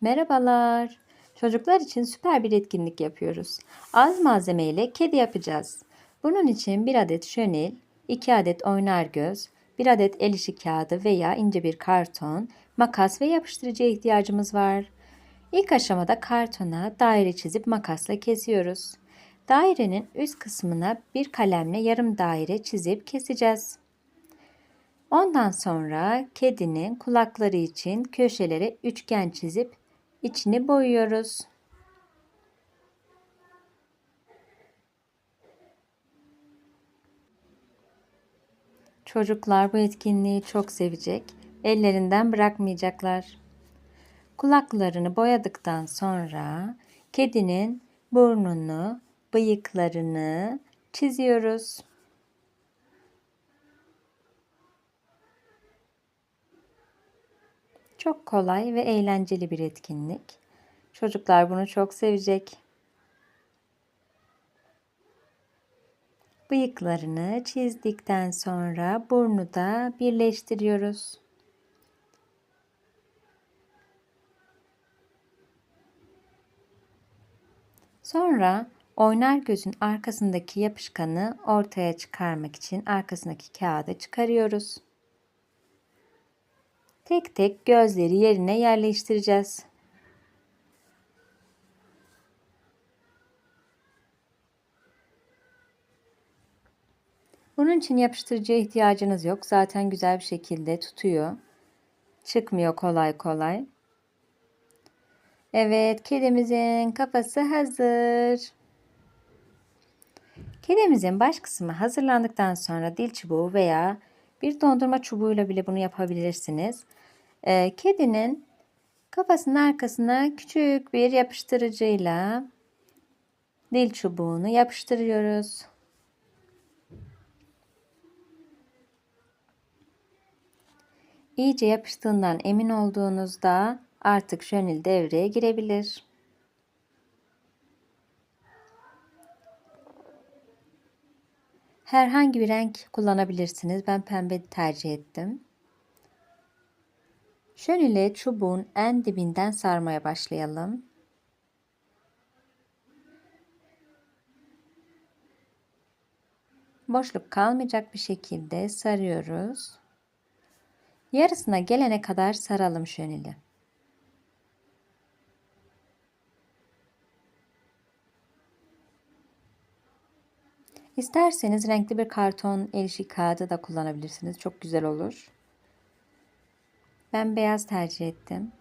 Merhabalar. Çocuklar için süper bir etkinlik yapıyoruz. Az malzemeyle kedi yapacağız. Bunun için bir adet şönil, iki adet oynar göz, bir adet el işi kağıdı veya ince bir karton, makas ve yapıştırıcıya ihtiyacımız var. İlk aşamada kartona daire çizip makasla kesiyoruz. Dairenin üst kısmına bir kalemle yarım daire çizip keseceğiz. Ondan sonra kedinin kulakları için köşelere üçgen çizip içini boyuyoruz. Çocuklar bu etkinliği çok sevecek. Ellerinden bırakmayacaklar. Kulaklarını boyadıktan sonra kedinin burnunu, bıyıklarını çiziyoruz. Çok kolay ve eğlenceli bir etkinlik. Çocuklar bunu çok sevecek. Bıyıklarını çizdikten sonra burnu da birleştiriyoruz. Sonra oynar gözün arkasındaki yapışkanı ortaya çıkarmak için arkasındaki kağıdı çıkarıyoruz. Tek tek gözleri yerine yerleştireceğiz. Bunun için yapıştırıcıya ihtiyacınız yok. Zaten güzel bir şekilde tutuyor. Çıkmıyor kolay kolay. Evet, kedimizin kafası hazır. Kedimizin baş kısmı hazırlandıktan sonra dil çubuğu veya bir dondurma çubuğuyla bile bunu yapabilirsiniz. Ee, kedinin kafasının arkasına küçük bir yapıştırıcıyla dil çubuğunu yapıştırıyoruz. İyice yapıştığından emin olduğunuzda artık şönil devreye girebilir. Herhangi bir renk kullanabilirsiniz. Ben pembe tercih ettim. Şönile çubuğun en dibinden sarmaya başlayalım. Boşluk kalmayacak bir şekilde sarıyoruz. Yarısına gelene kadar saralım şönili. İsterseniz renkli bir karton el kağıdı da kullanabilirsiniz. Çok güzel olur. Ben beyaz tercih ettim.